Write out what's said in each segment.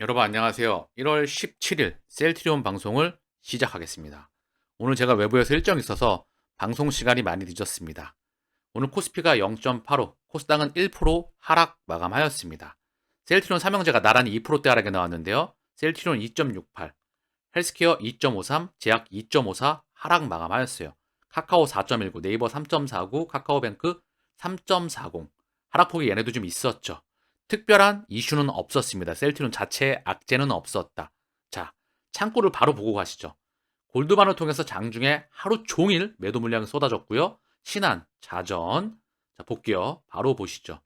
여러분 안녕하세요. 1월 17일 셀트리온 방송을 시작하겠습니다. 오늘 제가 외부에서 일정이 있어서 방송 시간이 많이 늦었습니다. 오늘 코스피가 0.85, 코스닥은 1% 하락 마감하였습니다. 셀트리온 삼형제가 나란히 2%대 하락에 나왔는데요. 셀트리온 2.68, 헬스케어 2.53, 제약 2.54 하락 마감하였어요. 카카오 4.19, 네이버 3.49, 카카오뱅크 3.40. 하락폭이 얘네도 좀 있었죠. 특별한 이슈는 없었습니다. 셀트리온 자체의 악재는 없었다. 자, 창고를 바로 보고 가시죠. 골드반을 통해서 장중에 하루 종일 매도 물량이 쏟아졌고요. 신한, 자전. 자, 볼게요. 바로 보시죠.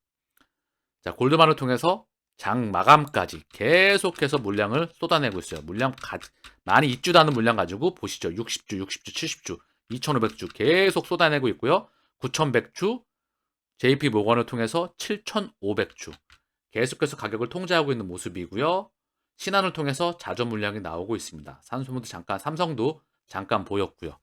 자, 골드반을 통해서 장 마감까지 계속해서 물량을 쏟아내고 있어요. 물량 가, 많이 않은 물량 가지고 보시죠. 60주, 60주, 70주, 2,500주 계속 쏟아내고 있고요. 9,100주, JP 모건을 통해서 7,500주. 계속해서 가격을 통제하고 있는 모습이고요. 신한을 통해서 자전 물량이 나오고 있습니다. 산소문도 잠깐, 삼성도 잠깐 보였고요.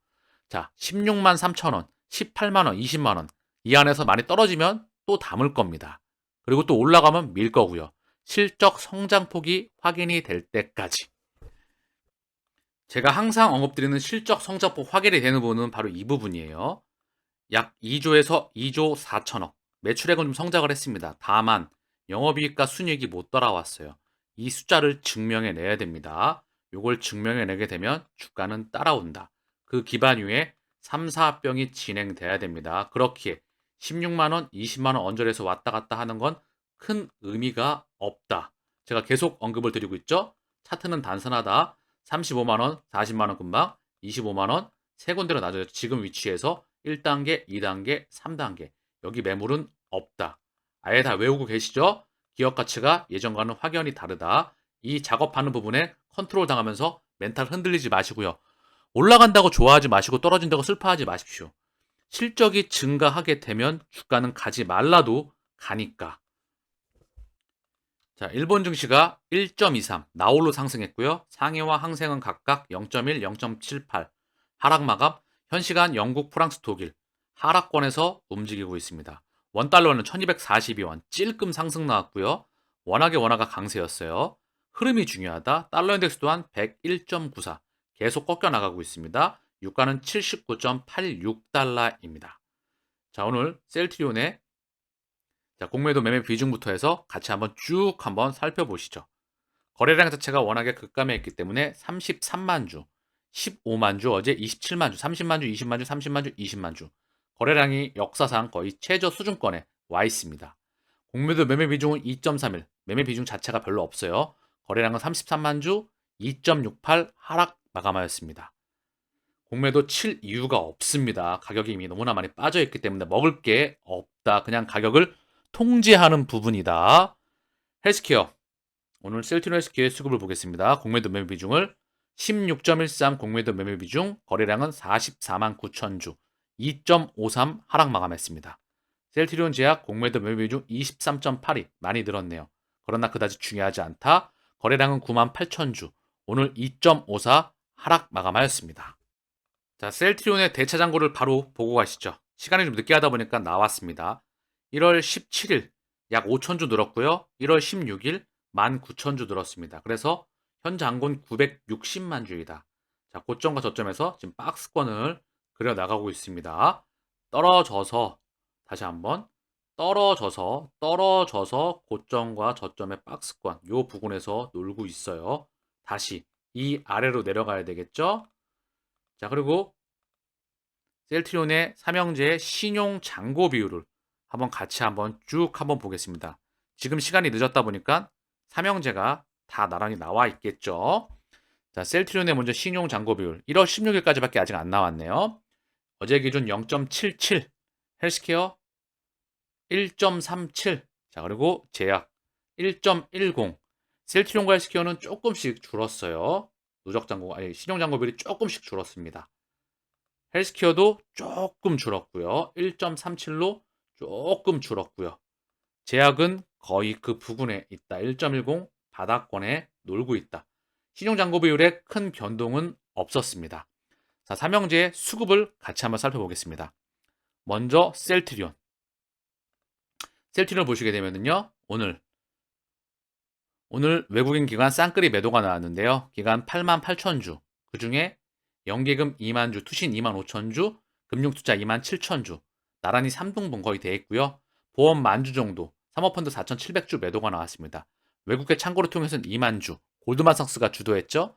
자, 16만 3천 원, 18만 원, 20만 원. 이 안에서 많이 떨어지면 또 담을 겁니다. 그리고 또 올라가면 밀 거고요. 실적 성장폭이 확인이 될 때까지. 제가 항상 언급드리는 실적 성장폭 확인이 되는 부분은 바로 이 부분이에요. 약 2조에서 2조 4천억. 매출액은 좀 성장을 했습니다. 다만 영업이익과 순이익이 못 따라왔어요. 이 숫자를 증명해 내야 됩니다. 이걸 증명해 내게 되면 주가는 따라온다. 그 기반 위에 3, 4병이 진행돼야 됩니다. 그렇기에 16만원, 20만원 언저리에서 왔다 갔다 하는 건 큰 의미가 없다. 제가 계속 언급을 드리고 있죠. 차트는 단순하다. 35만원, 40만원 금방, 25만원, 세 군데로 나눠져 지금 위치에서 1단계, 2단계, 3단계. 여기 매물은 없다. 아예 다 외우고 계시죠? 기업 가치가 예전과는 확연히 다르다. 이 작업하는 부분에 컨트롤 당하면서 멘탈 흔들리지 마시고요. 올라간다고 좋아하지 마시고 떨어진다고 슬퍼하지 마십시오. 실적이 증가하게 되면 주가는 가지 말라도 가니까. 자, 일본 증시가 1.23 나홀로 상승했고요. 상해와 항생은 각각 0.1, 0.78 하락 마감. 현 시간 영국, 프랑스, 독일 하락권에서 움직이고 있습니다. 원달러는 1242원 찔끔 상승 나왔고요. 워낙에 원화가 강세였어요. 흐름이 중요하다. 달러 인덱스 또한 101.94 계속 꺾여 나가고 있습니다. 유가는 79.86달러입니다. 자, 오늘 셀트리온의 자, 공매도 매매 비중부터 해서 같이 한번 쭉 한번 살펴보시죠. 거래량 자체가 워낙에 급감해 있기 때문에 33만 주, 15만 주, 어제 27만 주, 30만 주, 20만 주, 30만 주, 20만 주. 거래량이 역사상 거의 최저 수준권에 와 있습니다. 공매도 매매 비중은 2.31, 매매 비중 자체가 별로 없어요. 거래량은 33만 주, 2.68 하락 마감하였습니다. 공매도 칠 이유가 없습니다. 가격이 이미 너무나 많이 빠져 있기 때문에 먹을 게 없다. 그냥 가격을 통제하는 부분이다. 헬스케어. 오늘 셀티노 헬스케어의 수급을 보겠습니다. 공매도 매매 비중을 16.13 공매도 매매 비중, 거래량은 44만 9천 주. 2.53 하락 마감했습니다. 셀트리온 제약 공매도 매매 비중 23.82 많이 늘었네요. 그러나 그다지 중요하지 않다. 거래량은 9만 8천 주. 오늘 2.54 하락 마감하였습니다. 자, 셀트리온의 대차 잔고를 바로 보고 가시죠. 시간이 좀 늦게 하다 보니까 나왔습니다. 1월 17일 약 5천 주 늘었고요. 1월 16일 1만 9천 주 늘었습니다. 그래서 현 잔고는 960만 주이다. 자, 고점과 저점에서 지금 박스권을 그려 나가고 있습니다. 떨어져서 다시 한번 떨어져서 떨어져서 고점과 저점의 박스권 요 부분에서 놀고 있어요. 다시 이 아래로 내려가야 되겠죠? 자, 그리고 셀트리온의 삼형제의 신용 잔고 비율을 한번 같이 한번 쭉 한번 보겠습니다. 지금 시간이 늦었다 보니까 삼형제가 다 나란히 나와 있겠죠. 자, 셀트리온의 먼저 신용 잔고 비율 1월 16일까지밖에 아직 안 나왔네요. 어제 기준 0.77, 헬스케어 1.37, 자 그리고 제약 1.10, 셀트리온과 헬스케어는 조금씩 줄었어요. 누적 잔고 아니 신용 잔고 비율이 조금씩 줄었습니다. 헬스케어도 조금 줄었고요. 1.37로 조금 줄었고요. 제약은 거의 그 부근에 있다. 1.10 바닥권에 놀고 있다. 신용 잔고 비율에 큰 변동은 없었습니다. 자, 삼형제의 수급을 같이 한번 살펴보겠습니다. 먼저 셀트리온. 셀트리온 보시게 되면요. 오늘 오늘 외국인 기관 쌍끌이 매도가 나왔는데요. 기간 8만 8천 주, 그 중에 연기금 2만 주, 투신 2만 5천 주, 금융투자 2만 7천 주, 나란히 3등분 거의 돼 있고요. 보험 만주 정도, 사모펀드 4,700주 매도가 나왔습니다. 외국계 창고를 통해서는 2만 주, 골드만삭스가 주도했죠.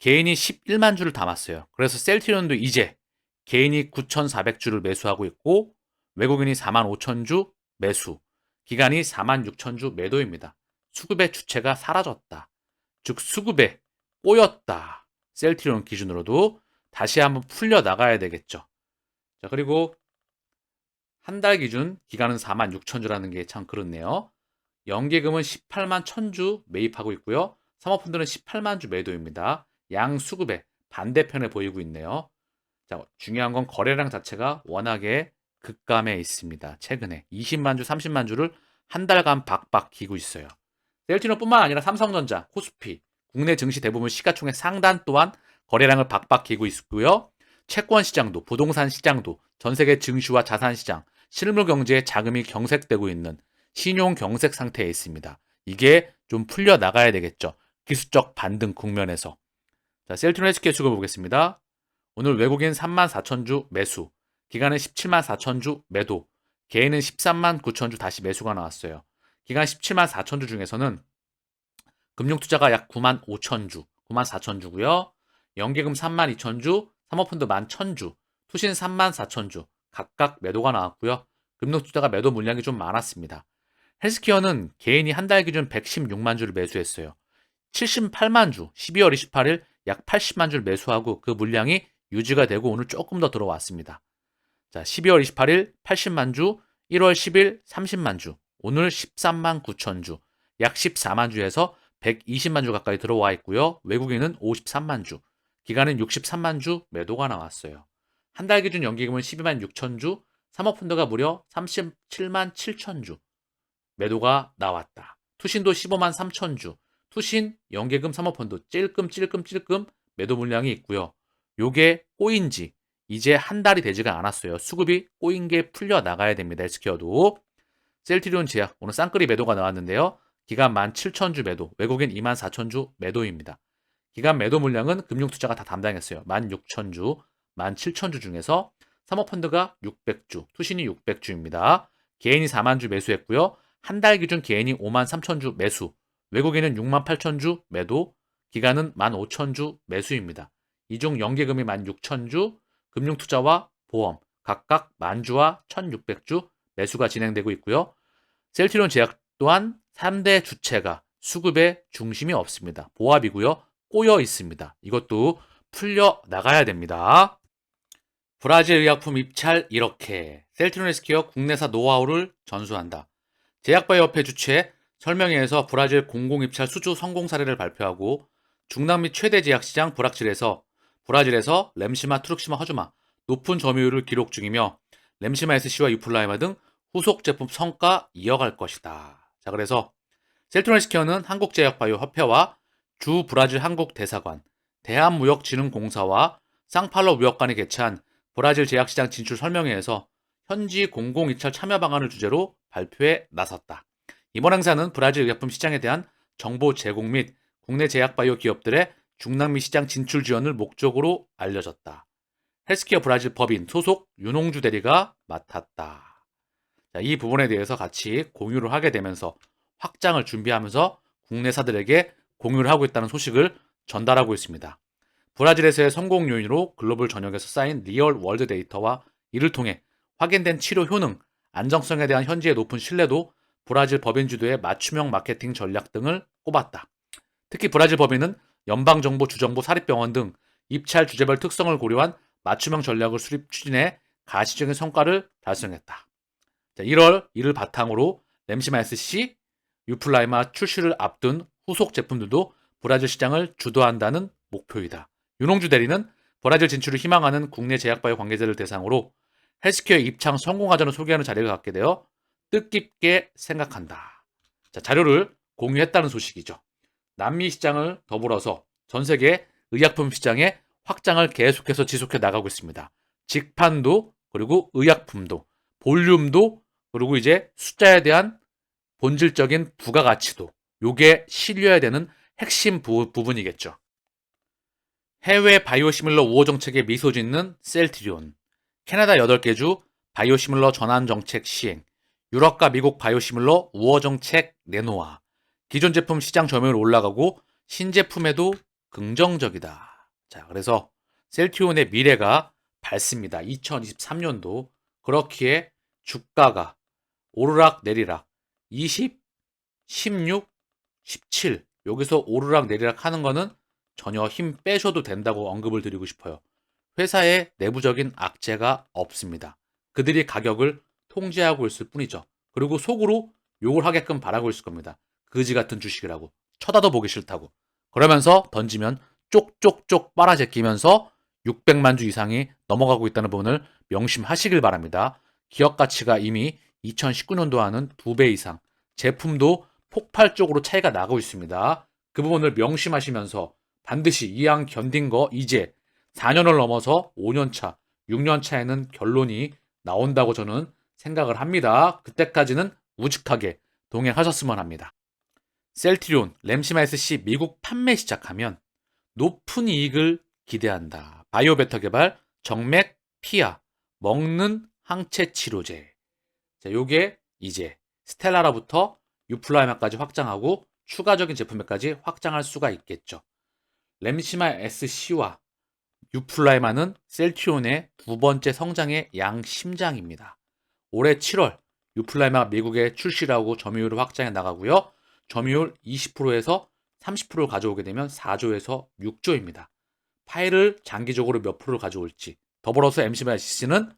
개인이 11만 주를 담았어요. 그래서 셀티론도 이제 개인이 9,400주를 매수하고 있고 외국인이 4만 5천 주 매수, 기간이 4만 6천 주 매도입니다. 수급의 주체가 사라졌다. 즉 수급에 꼬였다. 셀티론 기준으로도 다시 한번 풀려 나가야 되겠죠. 자, 그리고 한 달 기준 기간은 4만 6천 주라는 게 참 그렇네요. 연계금은 18만 1000주 매입하고 있고요. 사모펀드는 18만 주 매도입니다. 양 수급에 반대편에 보이고 있네요. 자, 중요한 건 거래량 자체가 워낙에 급감해 있습니다. 최근에 20만 주, 30만 주를 한 달간 박박 기고 있어요. 셀티노뿐만 아니라 삼성전자, 코스피, 국내 증시 대부분 시가총액 상단 또한 거래량을 박박 기고 있고요. 채권 시장도, 부동산 시장도, 전 세계 증시와 자산 시장, 실물 경제에 자금이 경색되고 있는 신용 경색 상태에 있습니다. 이게 좀 풀려 나가야 되겠죠. 기술적 반등 국면에서. 자, 셀트론 헬스케어 수급 보겠습니다. 오늘 외국인 3만 4천 주 매수, 기간은 17만 4천 주 매도, 개인은 13만 9천 주 다시 매수가 나왔어요. 기간 17만 4천 주 중에서는 금융투자가 약 9만 5천 주, 9만 4천 주고요. 연계금 3만 2천 주, 사모펀드 1만 1천 주, 투신 3만 4천 주 각각 매도가 나왔고요. 금융투자가 매도 물량이 좀 많았습니다. 헬스케어는 개인이 한 달 기준 116만 주를 매수했어요. 78만 주, 12월 28일 약 80만 주를 매수하고 그 물량이 유지가 되고 오늘 조금 더 들어왔습니다. 자, 12월 28일 80만 주, 1월 10일 30만 주, 오늘 13만 9천 주, 약 14만 주에서 120만 주 가까이 들어와 있고요. 외국인은 53만 주, 기간은 63만 주 매도가 나왔어요. 한 달 기준 연기금은 12만 6천 주, 사모펀드가 무려 37만 7천 주 매도가 나왔다. 투신도 15만 3천 주, 투신, 연계금, 사모펀드 찔끔 찔끔 찔끔 매도 물량이 있고요. 요게 꼬인지 이제 한 달이 되지가 않았어요. 수급이 꼬인 게 풀려 나가야 됩니다. 헬스케어도. 셀트리온 제약 오늘 쌍끌이 매도가 나왔는데요. 기간 17,000주 매도, 외국인 24,000주 매도입니다. 기간 매도 물량은 금융투자가 다 담당했어요. 16,000주, 17,000주 중에서 사모펀드가 600주, 투신이 600주입니다. 개인이 4만 주 매수했고요. 한 달 기준 개인이 5만 3천 주 매수, 외국인은 6만 8천 주 매도, 기간은 1만 5천 주 매수입니다. 이중 연계금이 1만 6천 주, 금융투자와 보험 각각 만 주와 1,600주 매수가 진행되고 있고요. 셀티론 제약 또한 3대 주체가 수급의 중심이 없습니다. 보합이고요. 꼬여 있습니다. 이것도 풀려 나가야 됩니다. 브라질 의약품 입찰 이렇게 셀트론 헬스케어 국내사 노하우를 전수한다. 제약바이오협회 주최 설명회에서 브라질 공공입찰 수주 성공 사례를 발표하고 중남미 최대 제약시장 브락질에서 브라질에서 렘시마, 트룩시마, 허주마 높은 점유율을 기록 중이며 렘시마 SC와 유플라이마 등 후속 제품 성과 이어갈 것이다. 자, 그래서 셀트론 헬스케어는 한국제약바이오협회와 주 브라질 한국 대사관, 대한무역진흥공사와 쌍팔로 무역관이 개최한 브라질 제약시장 진출 설명회에서 현지 공공입찰 참여 방안을 주제로 발표에 나섰다. 이번 행사는 브라질 의약품 시장에 대한 정보 제공 및 국내 제약바이오 기업들의 중남미 시장 진출 지원을 목적으로 알려졌다. 헬스케어 브라질 법인 소속 윤홍주 대리가 맡았다. 자, 이 부분에 대해서 같이 공유를 하게 되면서 확장을 준비하면서 국내사들에게 공유를 하고 있다는 소식을 전달하고 있습니다. 브라질에서의 성공 요인으로 글로벌 전역에서 쌓인 리얼 월드 데이터와 이를 통해 확인된 치료 효능, 안정성에 대한 현지의 높은 신뢰도, 브라질 법인 주도의 맞춤형 마케팅 전략 등을 꼽았다. 특히 브라질 법인은 연방정부, 주정부, 사립병원 등 입찰 주제별 특성을 고려한 맞춤형 전략을 수립 추진해 가시적인 성과를 달성했다. 자, 1월 이를 바탕으로 램시마 SC, 유플라이마 출시를 앞둔 후속 제품들도 브라질 시장을 주도한다는 목표이다. 윤홍주 대리는 브라질 진출을 희망하는 국내 제약바이오 관계자를 대상으로 헬스케어 입창 성공하자는 소개하는 자리를 갖게 되어 뜻깊게 생각한다. 자, 자료를 공유했다는 소식이죠. 남미 시장을 더불어서 전 세계 의약품 시장에 확장을 계속해서 지속해 나가고 있습니다. 직판도 그리고 의약품도 볼륨도 그리고 이제 숫자에 대한 본질적인 부가가치도 요게 실려야 되는 핵심 부, 부분이겠죠. 해외 바이오시밀러 우호 정책에 미소 짓는 셀트리온, 캐나다 8개 주 바이오시밀러 전환 정책 시행, 유럽과 미국 바이오시밀러 우호 정책 내놓아, 기존 제품 시장 점유율 올라가고 신제품에도 긍정적이다. 자, 그래서 셀트리온의 미래가 밝습니다. 2023년도 그렇기에 주가가 오르락 내리락 20, 16, 17 여기서 오르락 내리락 하는 거는 전혀 힘 빼셔도 된다고 언급을 드리고 싶어요. 회사에 내부적인 악재가 없습니다. 그들이 가격을 통제하고 있을 뿐이죠. 그리고 속으로 욕을 하게끔 바라고 있을 겁니다. 그지 같은 주식이라고. 쳐다도 보기 싫다고. 그러면서 던지면 쪽쪽쪽 빨아제끼면서 600만 주 이상이 넘어가고 있다는 부분을 명심하시길 바랍니다. 기업 가치가 이미 2019년도와는 2배 이상, 제품도 폭발적으로 차이가 나고 있습니다. 그 부분을 명심하시면서 반드시 이왕 견딘 거 이제 4년을 넘어서 5년 차, 6년 차에는 결론이 나온다고 저는 생각을 합니다. 그때까지는 우직하게 동행하셨으면 합니다. 셀트리온, 램시마 SC 미국 판매 시작하면 높은 이익을 기대한다. 바이오베터 개발, 정맥, 피아, 먹는 항체 치료제. 자, 요게 이제 스텔라라부터 유플라이마까지 확장하고 추가적인 제품에까지 확장할 수가 있겠죠. 램시마 SC와 유플라이마는 셀트리온의 두 번째 성장의 양심장입니다. 올해 7월 유플라이마 미국에 출시하고 점유율을 확장해 나가고요. 점유율 20%에서 30%를 가져오게 되면 4조에서 6조입니다. 파일을 장기적으로 몇 프로를 가져올지 더불어서 MCC는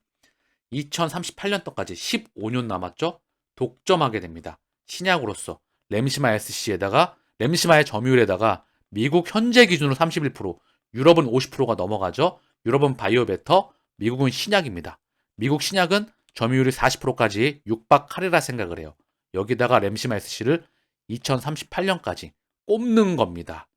2038년도까지 15년 남았죠. 독점하게 됩니다. 신약으로서 램시마 SC에다가 램시마의 점유율에다가 미국 현재 기준으로 31%, 유럽은 50%가 넘어가죠. 유럽은 바이오베터, 미국은 신약입니다. 미국 신약은 점유율이 40%까지 육박하리라 생각을 해요. 여기다가 램시마 SC를 2038년까지 꼽는 겁니다.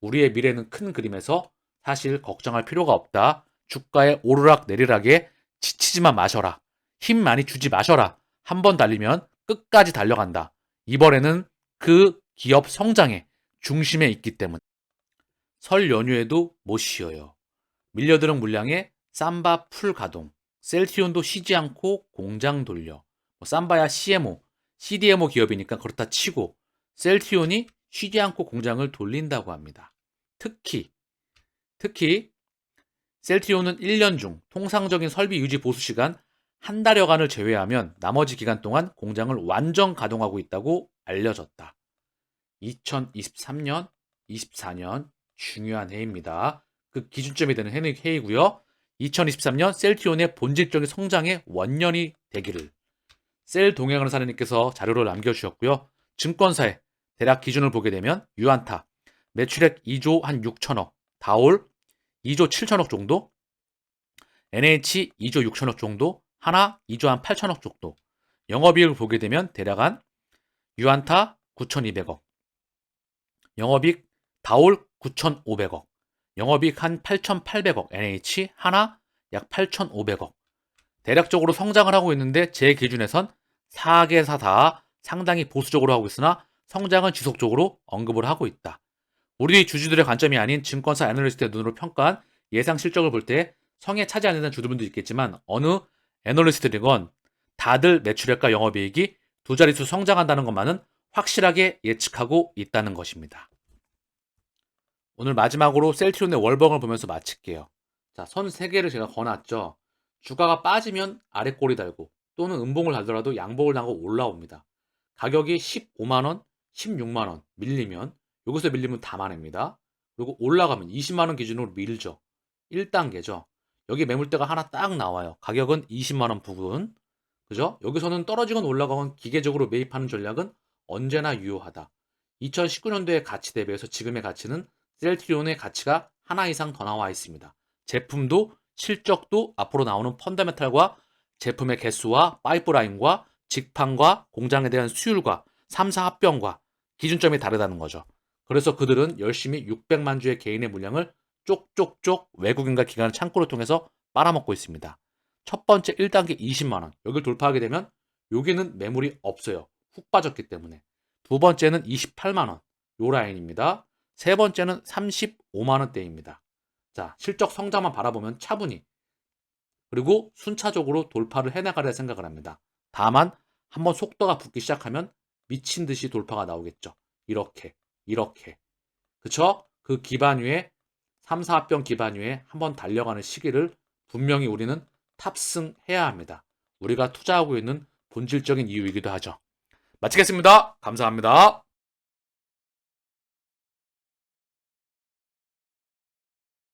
우리의 미래는 큰 그림에서 사실 걱정할 필요가 없다. 주가의 오르락 내리락에 지치지만 마셔라. 힘 많이 주지 마셔라. 한 번 달리면 끝까지 달려간다. 이번에는 그 기업 성장의 중심에 있기 때문에 설 연휴에도 못 쉬어요. 밀려드는 물량에 삼바 풀 가동, 셀티온도 쉬지 않고 공장 돌려. 뭐 삼바야 CMO, CDMO 기업이니까 그렇다 치고 셀티온이 쉬지 않고 공장을 돌린다고 합니다. 특히 특히 셀티온은 1년 중 통상적인 설비 유지 보수 시간 한 달여간을 제외하면 나머지 기간 동안 공장을 완전 가동하고 있다고 알려졌다. 2023년, 24년 중요한 해입니다. 그 기준점이 되는 해이고요. 2023년 셀티온의 본질적인 성장의 원년이 되기를 셀 동행하는 사장님께서 자료를 남겨주셨고요. 증권사의 대략 기준을 보게 되면 유안타 매출액 2조 한 6천억, 다올 2조 7천억 정도, NH 2조 6천억 정도, 하나 2조 한 8천억 정도. 영업이익을 보게 되면 대략 한 유안타 9,200억, 영업이익 다올 9,500억, 영업이익 한 8,800억, NH 하나 약 8,500억. 대략적으로 성장을 하고 있는데 제 기준에선 4개사 다 상당히 보수적으로 하고 있으나 성장은 지속적으로 언급을 하고 있다. 우리 주주들의 관점이 아닌 증권사 애널리스트의 눈으로 평가한 예상 실적을 볼 때 성에 차지 않는 주주분도 있겠지만 어느 애널리스트들이건 다들 매출액과 영업이익이 두 자릿수 성장한다는 것만은 확실하게 예측하고 있다는 것입니다. 오늘 마지막으로 셀트리온의 월봉을 보면서 마칠게요. 자, 선 3개를 제가 거놨죠. 주가가 빠지면 아래 꼬리 달고 또는 음봉을 달더라도 양봉을 당고 올라옵니다. 가격이 15만원, 16만원 밀리면 여기서 밀리면 다 만입니다. 그리고 올라가면 20만원 기준으로 밀죠. 1단계죠. 여기 매물대가 하나 딱 나와요. 가격은 20만원 부근. 그죠? 여기서는 떨어지건 올라가건 기계적으로 매입하는 전략은 언제나 유효하다. 2019년도의 가치 대비해서 지금의 가치는 셀트리온의 가치가 하나 이상 더 나와 있습니다. 제품도 실적도 앞으로 나오는 펀더메탈과 제품의 개수와 파이프라인과 직판과 공장에 대한 수율과 3사 합병과 기준점이 다르다는 거죠. 그래서 그들은 열심히 600만 주의 개인의 물량을 쪽쪽쪽 외국인과 기관의 창고를 통해서 빨아먹고 있습니다. 첫 번째 1단계 20만원. 여기를 돌파하게 되면 여기는 매물이 없어요. 훅 빠졌기 때문에. 두 번째는 28만 원. 요 라인입니다. 세 번째는 35만 원대입니다. 자, 실적 성장만 바라보면 차분히 그리고 순차적으로 돌파를 해나가려 생각을 합니다. 다만 한번 속도가 붙기 시작하면 미친 듯이 돌파가 나오겠죠. 이렇게, 이렇게. 그쵸? 그 기반 위에 3, 4합병 기반 위에 한번 달려가는 시기를 분명히 우리는 탑승해야 합니다. 우리가 투자하고 있는 본질적인 이유이기도 하죠. 마치겠습니다. 감사합니다.